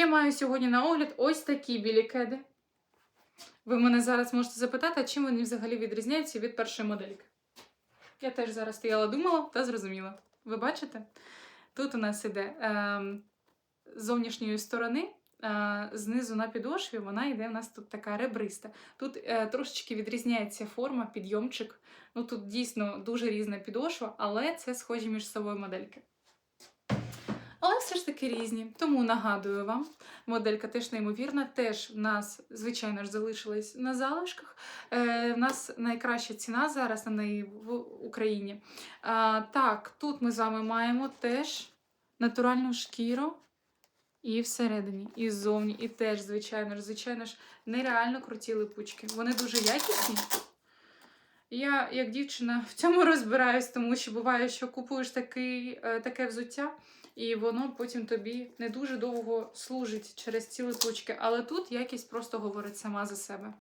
Я маю сьогодні на огляд ось такі білі кеди. Ви мене зараз можете запитати, а чим вони взагалі відрізняються від першої модельки. Я теж зараз стояла, думала та зрозуміла. Ви бачите? Тут у нас іде ем, з зовнішньої сторони, е, знизу на підошві, вона йде у нас тут така ребриста. Тут е, трошечки відрізняється форма, підйомчик. Ну тут дійсно дуже різна підошва, але це схожі між собою модельки. Але все ж таки різні. Тому нагадую вам, моделька теж неймовірна. Теж в нас, звичайно ж, залишилась на залишках. Е, в нас найкраща ціна зараз на неї в Україні. А, так, тут ми з вами маємо теж натуральну шкіру. І всередині, і ззовні, і теж, звичайно ж, звичайно ж, нереально круті липучки. Вони дуже якісні. Я, як дівчина, в цьому розбираюсь, тому що буває, що купуєш такий, е, таке взуття, і воно потім тобі не дуже довго служить через ці липучки. Але тут якість просто говорить сама за себе.